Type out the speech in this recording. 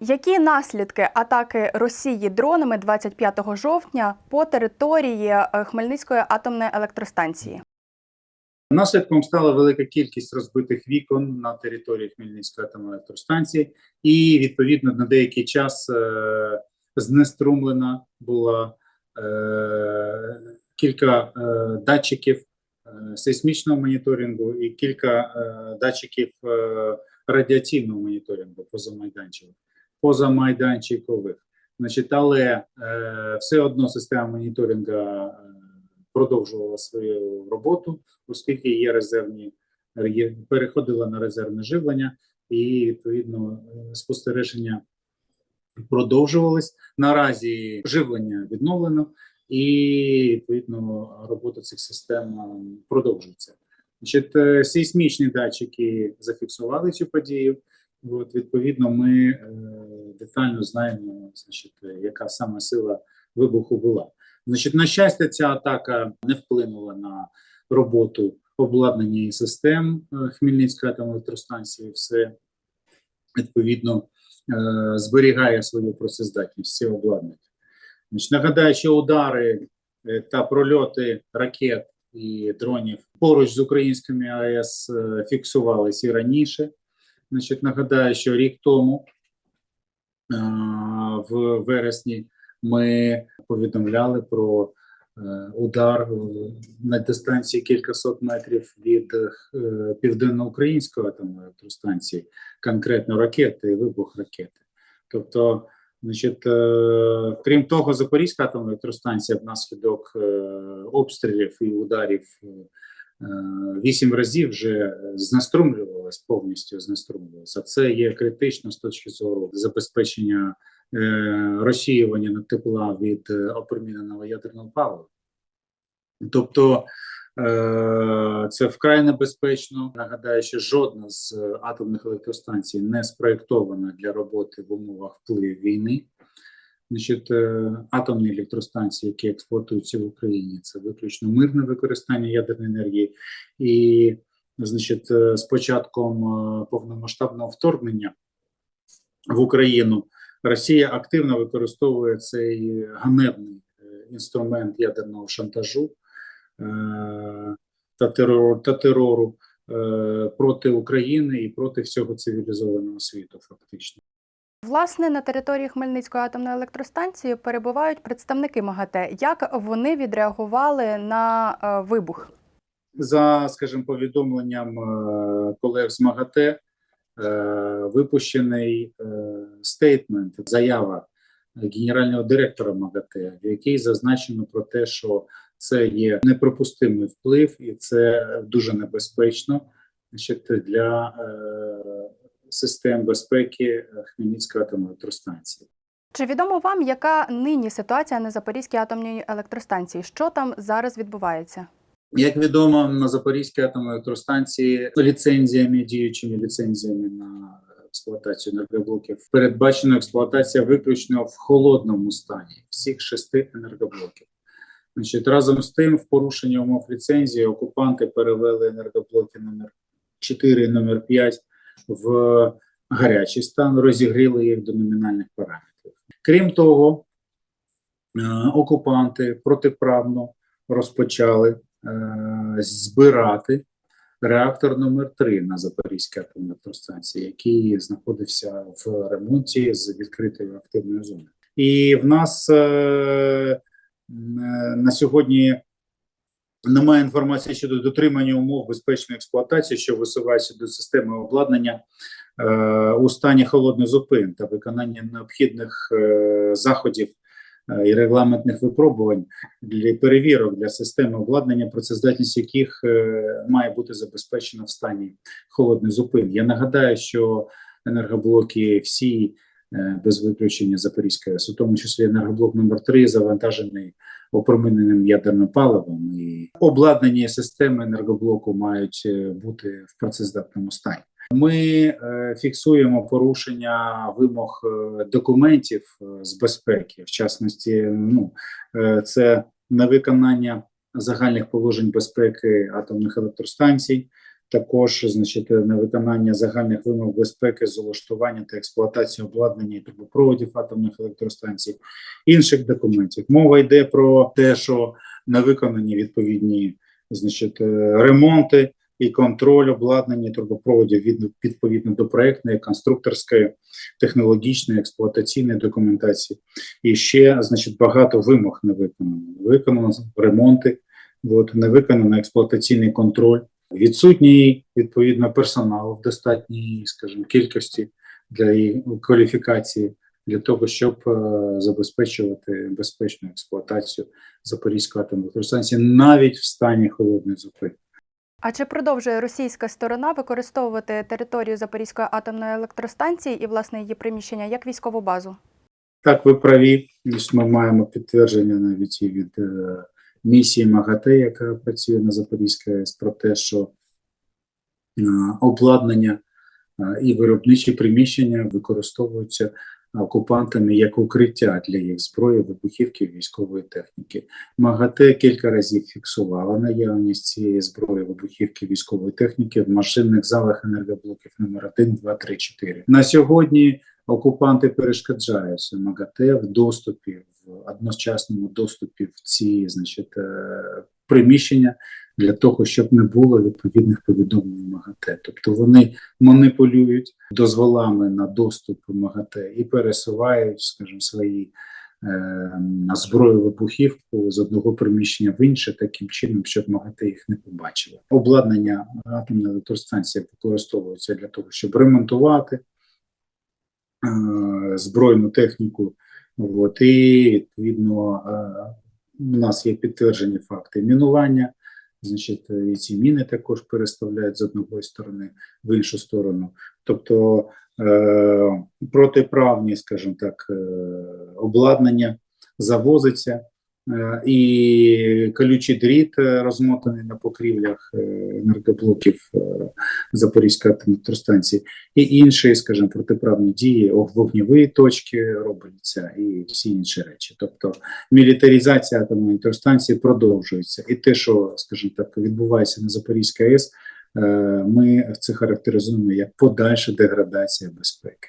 Які наслідки атаки Росії дронами 25 жовтня по території е, Хмельницької атомної електростанції? Наслідком стала велика кількість розбитих вікон на території Хмельницької атомної електростанції, і відповідно на деякий час е, знеструмлена була е, кілька е, датчиків е, сейсмічного моніторингу і кілька е, датчиків е, радіаційного моніторингу позамайданчикових. Позамайданчикових. Значить, але е, все одно система моніторингу е, продовжувала свою роботу, оскільки є резервні є- переходила на резервне живлення, і відповідно спостереження продовжувались. Наразі живлення відновлено, і відповідно робота цих систем е, продовжується. Значить, е, сейсмічні датчики зафіксували цю подію. От, відповідно, ми е, детально знаємо, значить, яка саме сила вибуху була. Значить, на щастя, ця атака не вплинула на роботу обладнання і систем е, Хмельницької атомної електростанції. Все відповідно е, зберігає свою працездатність ці обладнання. Значить, нагадаю, що удари та прольоти ракет і дронів поруч з українськими АЕС фіксувалися і раніше. Значить, нагадаю, що рік тому, е, в вересні, ми повідомляли про е, удар на дистанції кількасот метрів від е, південноукраїнської атомної електростанції, конкретно ракети і вибух ракети. Тобто, значить, е, крім того, Запорізька атомна електростанція внаслідок е, обстрілів і ударів е, е, вісім разів вже знеструмлювалась, повністю знеструмлювалася. Це є критично з точки зору забезпечення е, розсіювання на тепла від е, опроміненого ядерного палива. Тобто е, це вкрай небезпечно. Нагадаю, що жодна з атомних електростанцій не спроєктована для роботи в умовах впливу війни. Значить, е, атомні електростанції, які експлуатуються в Україні, це виключно мирне використання ядерної енергії. І, значить, е, з початком е, повномасштабного вторгнення в Україну Росія активно використовує цей ганебний інструмент ядерного шантажу та терору, та терору проти України і проти всього цивілізованого світу, фактично. Власне, на території Хмельницької атомної електростанції перебувають представники МАГАТЕ. Як вони відреагували на е, вибух? За, скажімо, повідомленням е, колег з МАГАТЕ, е, випущений стейтмент, заява генерального директора МАГАТЕ, в якій зазначено про те, що це є неприпустимий вплив, і це дуже небезпечно значить, для систем безпеки Хмельницької атомної електростанції. Чи відомо вам, яка нині ситуація на Запорізькій атомній електростанції? Що там зараз відбувається? Як відомо, на Запорізькій атомній електростанції ліцензіями, діючими ліцензіями на експлуатацію енергоблоків передбачена експлуатація виключно в холодному стані всіх шести енергоблоків. Значить, разом з тим, в порушення умов ліцензії окупанти перевели енергоблоки номер 4 і номер 5 в гарячий стан, розігріли їх до номінальних параметрів. Крім того, е, окупанти протиправно розпочали е, збирати реактор номер 3 на Запорізькій атомній електростанції, який знаходився в ремонті з відкритою активною зоною. І в нас е, на сьогодні немає інформації щодо дотримання умов безпечної експлуатації, що висуваються до системи обладнання е, у стані холодних зупин та виконання необхідних е, заходів е, і регламентних випробувань для перевірок для системи обладнання, працездатність яких е, має бути забезпечена в стані холодних зупин. Я нагадаю, що енергоблоки всі е, без виключення Запорізької у тому числі енергоблок номер 3 завантажений опроміненим ядерним паливом, і обладнані системи енергоблоку мають е, бути в працездатному стані. Ми е, фіксуємо порушення вимог е, документів з безпеки, в частності, ну це невиконання загальних положень безпеки атомних електростанцій, також значить, на виконання загальних вимог безпеки з улаштування та експлуатації обладнання і трубопроводів атомних електростанцій, інших документів. Мова йде про те, що не виконані відповідні значить, е, ремонти і контроль обладнання трубопроводів від, відповідно до проектної, конструкторської, технологічної, експлуатаційної документації. І ще, значить, багато вимог не виконано. Виконано ремонти, от, не виконано експлуатаційний контроль. Відсутній відповідно персоналу в достатній, скажімо, кількості для її кваліфікації для того, щоб е, забезпечувати безпечну експлуатацію Запорізької атомної електростанції навіть в стані холодної зупинки. А чи продовжує російська сторона використовувати територію Запорізької атомної електростанції і власне її приміщення як військову базу? Так, ви праві. Ми маємо підтвердження навіть і від е, місії МАГАТЕ, яка працює на Запорізькій АЕС, про те, що е, обладнання е, і виробничі приміщення використовуються окупантами як укриття для їх зброї, вибухівки військової техніки. МАГАТЕ кілька разів фіксувала наявність цієї зброї, вибухівки військової техніки в машинних залах енергоблоків номер 1, 2, 3, 4. На сьогодні окупанти перешкоджають МАГАТЕ в доступі, в одночасному доступі в ці значить, е, приміщення для того, щоб не було відповідних повідомлень МАГАТЕ. Тобто вони маніпулюють дозволами на доступ МАГАТЕ і пересувають, скажімо, свої е, зброю вибухівку з одного приміщення в інше таким чином, щоб МАГАТЕ їх не побачило. Обладнання атомної електростанції використовується для того, щоб ремонтувати е, збройну техніку. От, і відповідно е, у нас є підтверджені факти мінування. Значить, і ці міни також переставляють з одної сторони в іншу сторону. Тобто е, протиправні, скажімо так, е, обладнання завозиться, і колючий дріт е, розмотаний на покрівлях е, енергоблоків е, Запорізької електростанції, і інші, скажімо, протиправні дії, о, вогневі точки робляться і всі інші речі. Тобто мілітаризація атомної електростанції продовжується. І те, що, скажімо так, відбувається на Запорізькій АЕС, е, ми це характеризуємо як подальша деградація безпеки.